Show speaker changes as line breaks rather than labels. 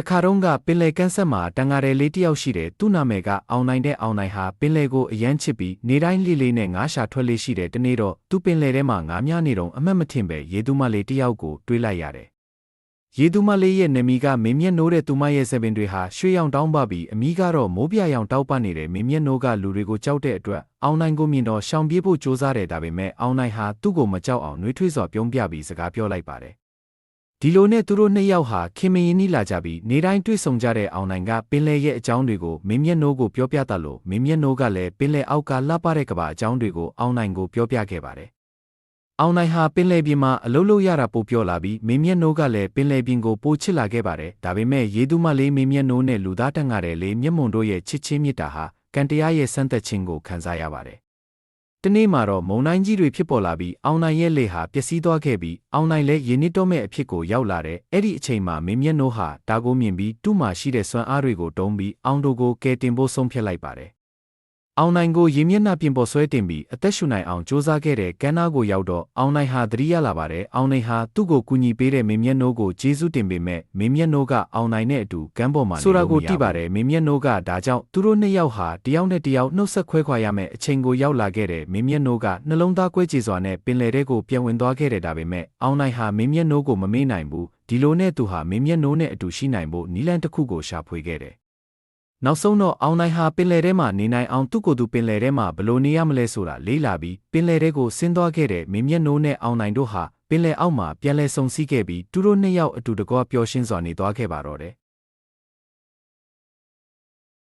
တခါတော့ကပင်လယ်ကမ်းဆက်မှာတန်ငါတယ်လေးတစ်ယောက်ရှိတယ်သူ့နာမည်ကအောင်နိုင်တဲ့အောင်နိုင်ဟာပင်လယ်ကိုအရန်ချစ်ပြီးနေတိုင်းလေးလေးနဲ့ငါးရှာထွက်လေးရှိတယ်တနေ့တော့သူပင်လယ်ထဲမှာငါးများနေတော့အမှတ်မထင်ပဲရေသူမလေးတစ်ယောက်ကိုတွေးလိုက်ရတယ်ရေသူမလေးရဲ့နမီကမင်းမျက်နိုးတဲ့သူမရဲ့စပင်တွေဟာရွှေရောင်တောင်းပပြီးအမီးကတော့မိုးပြရောင်တောက်ပနေတဲ့မင်းမျက်နိုးကလူတွေကိုကြောက်တဲ့အတွက်အောင်နိုင်ကိုမြင်တော့ရှောင်ပြေးဖို့ကြိုးစားတယ်ဒါပေမဲ့အောင်နိုင်ဟာသူ့ကိုမကြောက်အောင်နှွေးထွေးစွာပြုံးပြပြီးစကားပြောလိုက်ပါတယ် ဒီလိုနဲ့သူတို့နှစ်ယောက်ဟာခင်မင်ရင်နီးလာကြပြီးနေတိုင်းတွေ့ဆုံကြတဲ့အောင်နိုင်ကပင်လယ်ရဲ့အကြောင်းတွေကိုမင်းမျက်နိုးကိုပြောပြတတ်လို့မင်းမျက်နိုးကလည်းပင်လယ်အောက်ကလှပတဲ့ကဘာအကြောင်းတွေကိုအောင်နိုင်ကိုပြောပြခဲ့ပါတယ်အောင်နိုင်ဟာပင်လယ်ပြင်မှာအလုပ်လုပ်ရတာပိုပြောလာပြီးမင်းမျက်နှိုးကလည်းပင်လယ်ပြင်ကိုပိုချစ်လာခဲ့ပါတယ်။ဒါပေမဲ့ရေသူမလေးမင်းမျက်နှိုးနဲ့လူသားတန်ငါတဲ့လေးမျက်မုံတို့ရဲ့ချစ်ချင်းမြတ်တာဟာကံတရားရဲ့စမ်းသက်ခြင်းကိုခံစားရပါတယ်။ တနေ့မှာတော့မုံတိုင်းကြီးတွေဖြစ်ပေါ်လာပြီးအောင်နိုင်ရဲ့လေဟာပျက်စီးသွားခဲ့ပြီးအောင်နိုင်လည်းရေနစ်တော့မဲ့အဖြစ်ကိုရောက်လာတဲ့အဲ့ဒီအချိန်မှာမင်းမျက်နှိုးဟာဒါကိုမြင်ပြီးသူ့မှာရှိတဲ့စွမ်းအားတွေကိုတုံးပြီးအောင်တို့ကိုကယ်တင်ဖို့ဆုံးဖြတ်လိုက်ပါတယ်။ အောင်နိုင်ကိုရေမျက်နှာပြင်ပေါ်ဆွဲတင်ပြီးအသက်ရှူနိုင်အောင်စ조사ခဲ့တဲ့ကမ်းနားကိုရောက်တော့အောင်နိုင်ဟာသတိရလာပါတယ်။အောင်နိုင်ဟာသူ့ကိုကူညီပေးတဲ့မင်းမျက်နှိုးကိုကျေးဇူးတင်ပေမဲ့မင်းမျက်နှိုးကအောင်နိုင်နဲ့အတူကမ်းပေါ်မှာဆိုတာကိုသိပါတယ်။မင်းမျက်နှိုးကဒါကြောင့်သူတို့နှစ်ယောက်ဟာတယောက်နဲ့တယောက်နှုတ်ဆက်ခွဲခွာရမယ့်အချိန်ကိုရောက်လာခဲ့တဲ့မင်းမျက်နှိုးကနှလုံးသားကွဲကြေစွာနဲ့ပင်လယ်ထဲကိုပြန်ဝင်သွားခဲ့တဲ့ဒါပေမဲ့အောင်နိုင်ဟာမင်းမျက်နှိုးကိုမမေ့နိုင်ဘူး။ဒီလိုနဲ့သူဟာမင်းမျက်နှိုးနဲ့အတူရှိနိုင်ဖို့နီလန်တစ်ခုကိုရှာဖွေခဲ့တယ်။ နောက်ဆုံးတော့အောင်နိုင်ဟာပင်လယ်ထဲမှာနေနိုင်အောင်သူ့ကိုယ်သူပင်လယ်ထဲမှာဘယ်လိုနေရမလဲဆိုတာလေးလာပြီးပင်လယ်ထဲကိုဆင်းသွားခဲ့တဲ့မင်းမျက်နှိုးနဲ့အောင်နိုင်တို့ဟာပင်လယ်အောက်မှာပြန်လဲဆုံစည်းခဲ့ပြီးသူတို့နှစ်ယောက်အတူတကွပျော်ရွှင်စွာနေသွားခဲ့ပါတော့တယ်